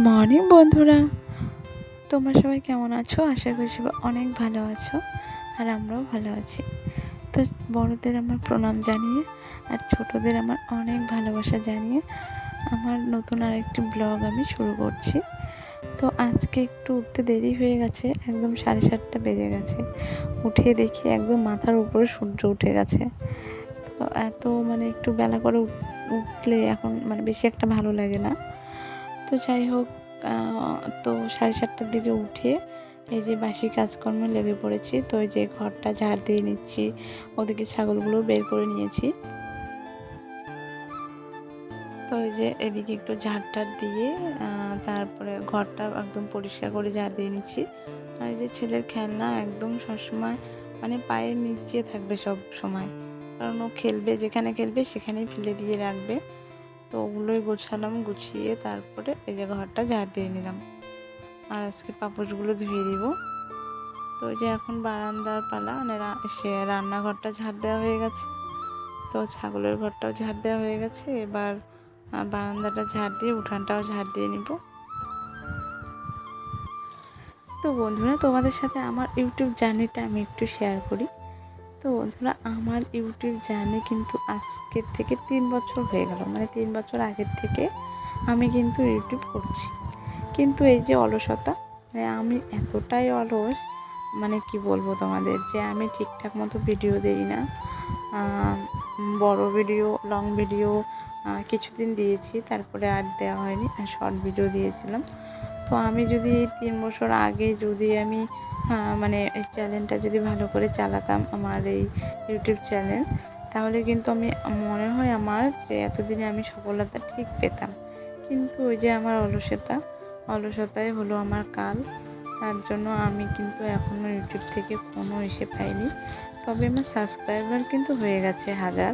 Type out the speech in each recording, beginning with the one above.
Morning, বন্ধুরা। তোমরা সবাই কেমন আছো? আশা করি সবাই অনেক ভালো আছো আর আমরাও ভালো আছি। তো বড়দের আমার প্রণাম জানিয়ে আর ছোটদের আমার অনেক ভালোবাসা জানিয়ে আমার নতুন আরেকটি ব্লগ আমি শুরু করছি। তো আজকে একটু উঠতে দেরি হয়ে গেছে, একদম সাড়ে সাতটা বেজে গেছে। উঠে দেখি একদম মাথার উপরে সূর্য উঠে গেছে। তো এত মানে একটু বেলা করে উঠ- উঠলে এখন মানে বেশি একটা ভালো লাগে না। তো যাই হোক তো সাড়ে সাতটার দিকে উঠে এই যে বাসি কাজকর্মে লেগে পড়েছি। তো এই যে ঘরটা ঝাড় দিয়ে নিচ্ছি, ওদিকে ছাগলগুলো বের করে নিয়েছি। তো এই যে এদিকে একটু ঝাড় টাড় দিয়ে তারপরে ঘরটা একদম পরিষ্কার করে ঝাড় দিয়ে নিচ্ছি। আর এই যে ছেলের খেলনা একদম সবসময় মানে পায়ের নিচে থাকবে সব সময়। কারণ ও খেলবে, যেখানে খেলবে সেখানেই ফেলে দিয়ে রাখবে। তো ওগুলোই গোছালাম, গুছিয়ে তারপরে এই যে ঘরটা ঝাড় দিয়ে নিলাম। আর আজকে পাপোশগুলো ধুয়ে দিব। তো যে এখন বারান্দার পালা মানে সে রান্নাঘরটা ঝাড় দেওয়া হয়ে গেছে। তো ছাগলের ঘরটাও ঝাড় দেওয়া হয়ে গেছে। এবার বারান্দাটা ঝাড় দিয়ে, উঠানটাও ঝাড় দিয়ে নিব। তো বন্ধুরা, তোমাদের সাথে আমার ইউটিউব জার্নিটা আমি একটু শেয়ার করি। তো বন্ধুরা, আমার ইউটিউব জার্নি কিন্তু আজকের থেকে তিন বছর হয়ে গেল। মানে তিন বছর আগের থেকে আমি কিন্তু ইউটিউব করছি। কিন্তু এই যে অলসতা মানে আমি এতটাই অলস মানে কি বলব তোমাদের, যে আমি ঠিকঠাক মতো ভিডিও দিই না। বড় ভিডিও লং ভিডিও কিছুদিন দিয়েছি, তারপরে আর দেওয়া হয়নি, আর শর্ট ভিডিও দিয়েছিলাম। তো আমি যদি তিন বছর আগে যদি আমি মানে এই চ্যানেলটা যদি ভালো করে চালাতাম, আমার এই ইউটিউব চ্যানেল তাহলে কিন্তু আমি, মনে হয় আমার যে এতদিনে আমি সফলতা ঠিক পেতাম। কিন্তু ওই যে আমার অলসতা, অলসতাই হলো আমার কাল। তার জন্য আমি কিন্তু এখনও ইউটিউব থেকে কোনো এসে পাইনি। তবে আমার সাবস্ক্রাইবার কিন্তু হয়ে গেছে হাজার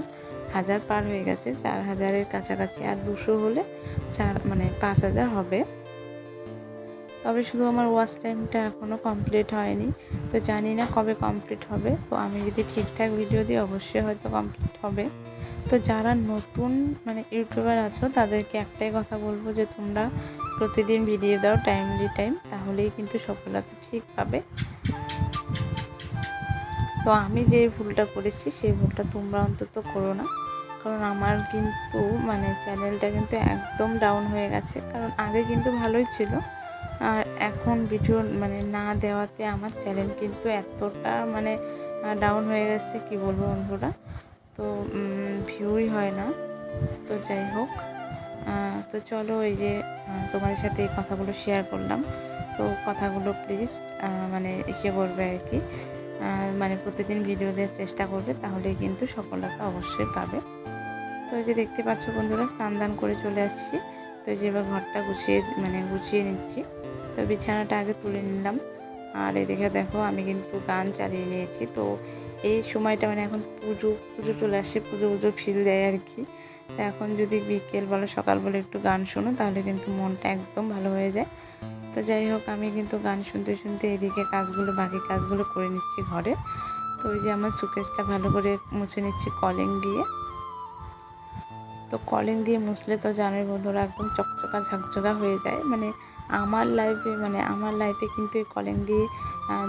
হাজার পার হয়ে গেছে, চার হাজারের কাছাকাছি। আর দুশো হলে চার মানে পাঁচ হাজার হবে। তবে শুধু আমার ওয়াচ টাইমটা এখনও কমপ্লিট হয়নি। তো জানি না কবে কমপ্লিট হবে। তো আমি যদি ঠিকঠাক ভিডিও দিই, অবশ্যই হয়তো কমপ্লিট হবে। তো যারা নতুন মানে ইউটিউবার আছো, তাদেরকে একটাই কথা বলব যে তোমরা প্রতিদিন ভিডিও দাও টাইমলি টাইম তাহলেই কিন্তু সফলতা ঠিক পাবে। তো আমি যে ভুলটা করেছি, সেই ভুলটা তোমরা অন্তত করো না। কারণ আমার কিন্তু মানে চ্যানেলটা কিন্তু একদম ডাউন হয়ে গেছে। কারণ আগে কিন্তু ভালোই ছিল। আর এখন ভিডিও মানে না দেওয়াতে আমার চ্যানেল কিন্তু এতটা মানে ডাউন হয়ে গেছে, কি বলব বন্ধুরা? তো ভিউই হয় না। তো যাই হোক তো চলো এই যে তোমাদের সাথে এই কথাগুলো শেয়ার করলাম। তো কথাগুলো প্লিজ মানে এসে করবে আর কি। মানে প্রতিদিন ভিডিও দেওয়ার চেষ্টা করবে তাহলে কিন্তু সফলতা অবশ্যই পাবে। তো এই যে দেখতে পাচ্ছ বন্ধুরা স্নান দান করে চলে আসছি। তো যে এবার ঘরটা গুছিয়ে মানে গুছিয়ে নিচ্ছি। তো বিছানাটা আগে তুলে নিলাম। আর এদিকে দেখো আমি কিন্তু গান চালিয়ে নিয়েছি। তো এই সময়টা মানে এখন পুজো পুজো চলে আসছে পুজো পুজো ফিল দেয় আর কি তো এখন যদি বিকেল বলো, সকাল বলে একটু গান শোনো, তাহলে কিন্তু মনটা একদম ভালো হয়ে যায়। তো যাই হোক, আমি কিন্তু গান শুনতে শুনতে এদিকে কাজগুলো, বাকি কাজগুলো করে নিচ্ছি ঘরে। তো ওই যে আমার সুকেসটা ভালো করে মুছে নিচ্ছি কলিং দিয়ে। তো কলিং দিয়ে মুছলে তো জানোই বন্ধুরা, একদম চকচকা, ঝকঝকা হয়ে যায়। মানে আমার লাইফে মানে আমার লাইফে কিন্তু এই কলিং দিয়ে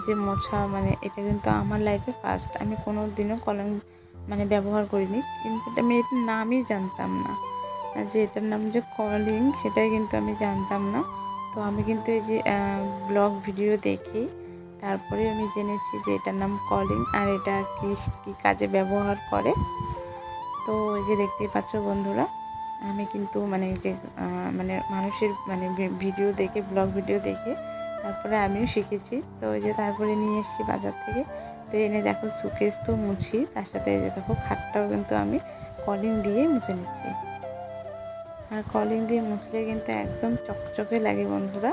যে মোছা মানে এটা কিন্তু আমার লাইফে ফার্স্ট আমি কোনো দিনও কলিং মানে ব্যবহার করিনি। কিন্তু আমি এটার নামই জানতাম না। যে এটার নাম যে কলিং সেটাই কিন্তু আমি জানতাম না। তো আমি কিন্তু এই যে ব্লগ ভিডিও দেখি। তারপরে আমি জেনেছি যে এটার নাম কলিং আর এটা কি, কী কাজে ব্যবহার করে। তো ওই যে দেখতেই পাচ্ছ বন্ধুরা আমি কিন্তু মানে যে মানে মানুষের মানে ভিডিও দেখে ব্লগ ভিডিও দেখে তারপরে আমিও শিখেছি। তো ওই যে তারপরে নিয়ে এসেছি বাজার থেকে। তো এনে দেখো সুকেস তো মুছি, তার সাথে যে দেখো খাটটাও কিন্তু আমি কলিং দিয়ে মুছে নিচ্ছি। আর কলিং দিয়ে মুছলে কিন্তু একদম চকচকে লাগে বন্ধুরা।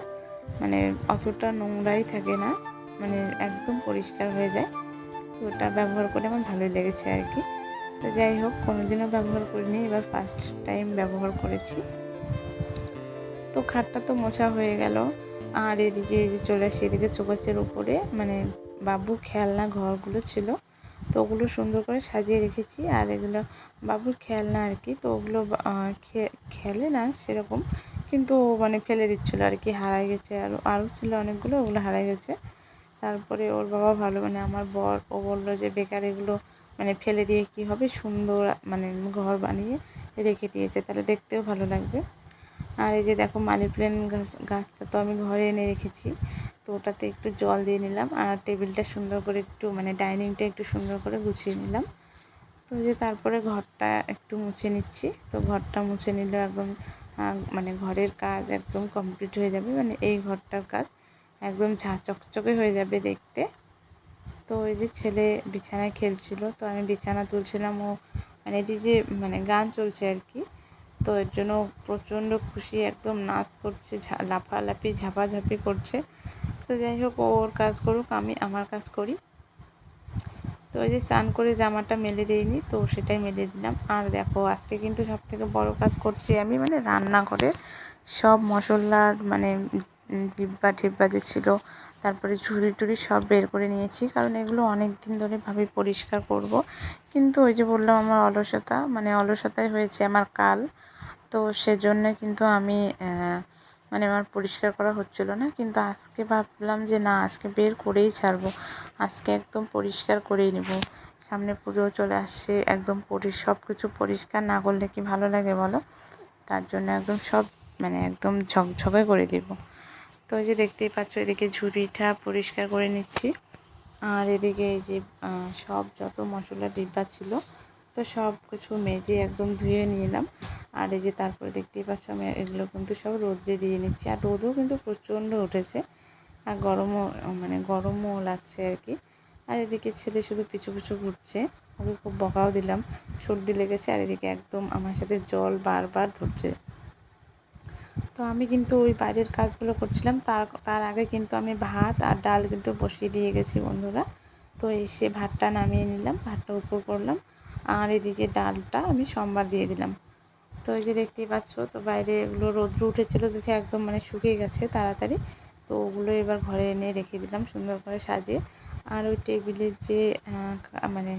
মানে অতটা নোংরাই থাকে না। মানে একদম পরিষ্কার হয়ে যায়। তো ওটা ব্যবহার করে আমার ভালোই লেগেছে আর কি। তো যাই হোক, কোনোদিনও ব্যবহার করিনি, এবার ফার্স্ট টাইম ব্যবহার করেছি। তো খাটটা তো মোছা হয়ে গেল। আর এদিকে, এই যে চলে আসি এদিকে চোকাচের উপরে। মানে বাবুর খেলনা ঘরগুলো ছিল, তো ওগুলো সুন্দর করে সাজিয়ে রেখেছি। আর এগুলো বাবুর খেলনা আর কি, তো ওগুলো খেলে না সেরকম, কিন্তু মানে ফেলে দিচ্ছিল আর কি হারাই গেছে। আর আরও ছিল অনেকগুলো, ওগুলো হারাই গেছে। তারপরে ওর বাবা ভালো মানে আমার বর, ও বলল যে, বেকার এগুলো মানে ফেলে দিয়ে কি হবে? সুন্দর মানে ঘর বানিয়ে রেখে দিয়েছে, তাহলে দেখতেও ভালো লাগবে। আর এই যে দেখো মানি প্ল্যান্ট গাছ, গাছটা তো আমি ঘরে এনে রেখেছি, তো ওটাতে একটু জল দিয়ে নিলাম আর টেবিলটা সুন্দর করে একটু মানে ডাইনিংটা একটু সুন্দর করে গুছিয়ে নিলাম। তো যে তারপরে ঘরটা একটু মুছে নিচ্ছি। তো ঘরটা মুছে নিলে একদম মানে ঘরের কাজ একদম কমপ্লিট হয়ে যাবে মানে এই ঘরটার কাজ একদম ঝা চকচকে হয়ে যাবে দেখতে। তো ওই যে ছেলে বিছানায় খেলছিল, তো আমি বিছানা তুলছিলাম, ও মানে এটি যে মানে গান চলছে আর কি, তো এর জন্য প্রচণ্ড খুশি, একদম নাচ করছে লাফালাফি, ঝাপাঝাপি করছে। তো যাই হোক ওর কাজ করুক, আমি আমার কাজ করি। তো ওই যে স্নান করে জামাটা মেলে দিইনি, তো সেটাই মেলে দিলাম। আর দেখো, আজকে কিন্তু সব থেকে বড়ো কাজ করছি আমি মানে রান্না করে সব মশলার মানে জিব্বা টিব্বা যে ছিল, তারপরে ঝুড়ি টুড়ি সব বের করে নিয়েছি, কারণ এগুলো অনেক দিন ধরে ভাবি পরিষ্কার করব। কিন্তু ওই যে বললাম আমার অলসতা মানে অলসতাই হয়েছে আমার কাল, তো সেজন্য কিন্তু আমি মানে আমার পরিষ্কার করা হচ্ছিল না। কিন্তু আজকে ভাবলাম যে না, আজকে বের করেই ছাড়বো, আজকে একদম পরিষ্কার করেই নেব। সামনে পুজো চলে আসছে, একদম পরি সব কিছু পরিষ্কার, না করলে কি ভালো লাগে বলো? তার জন্য একদম সব মানে একদম ঝকঝকে করে দেব। তো এই যে দেখতেই পাচ্ছ, এদিকে ঝুড়িটা পরিষ্কার করে নিচ্ছি। আর এদিকে এই যে সব যত মশলা ডিব্বা ছিল, তো সব কিছু মেজে একদম ধুয়ে নিলাম। আর এই যে তারপরে দেখতেই পাচ্ছ, আমি এগুলো কিন্তু সব রোদে দিয়ে নিচ্ছি। আর রোদও কিন্তু প্রচণ্ড উঠেছে। আর গরমও মানে গরমও লাগছে আর কি। আর এদিকে ছেলে শুধু পিছু পিছু ঘুরছে। ওকে খুব বকাও দিলাম। সর্দি লেগেছে। আর এদিকে একদম আমার সাথে জল বারবার ধরছে। তো আমি কিন্তু ওই বাইরের কাজগুলো করছিলাম। তার তার আগে কিন্তু আমি ভাত আর ডাল কিন্তু বসিয়ে দিয়ে গেছি বন্ধুরা। তো এসে ভাতটা নামিয়ে নিলাম, ভাতটা উপর করলাম। আর এদিকে ডালটা আমি সোমবার দিয়ে দিলাম। তো এই যে দেখতেই পাচ্ছ, তো বাইরে এগুলো রৌদ্র উঠেছিলো দেখে একদম মানে শুকিয়ে গেছে তাড়াতাড়ি। তো ওগুলো এবার ঘরে এনে রেখে দিলাম সুন্দর করে সাজিয়ে। আর ওই টেবিলের যে মানে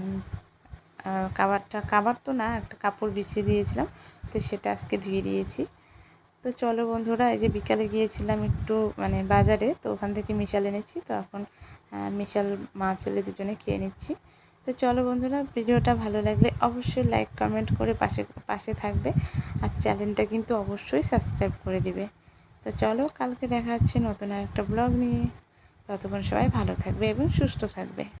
কাবারটা, কাবার তো না, একটা কাপড় বিছিয়ে দিয়েছিলাম। তো সেটা আজকে ধুয়ে দিয়েছি। তো চলো বন্ধুরা, এই যে বিকালে গিয়েছিলাম একটু মানে বাজারে, তো ওখান থেকে মিশাল এনেছি, তো এখন মিশাল, মা ছেলে দুজনে খেয়ে নিচ্ছি। তো চলো বন্ধুরা, ভিডিওটা ভালো লাগলে অবশ্যই লাইক কমেন্ট করে পাশে পাশে থাকবে, আর চ্যানেলটা কিন্তু অবশ্যই সাবস্ক্রাইব করে দিবে। তো চলো, কালকে দেখা হচ্ছে নতুন আর একটা ব্লগ নিয়ে। ততক্ষণ সবাই ভালো থাকবে এবং সুস্থ থাকবে।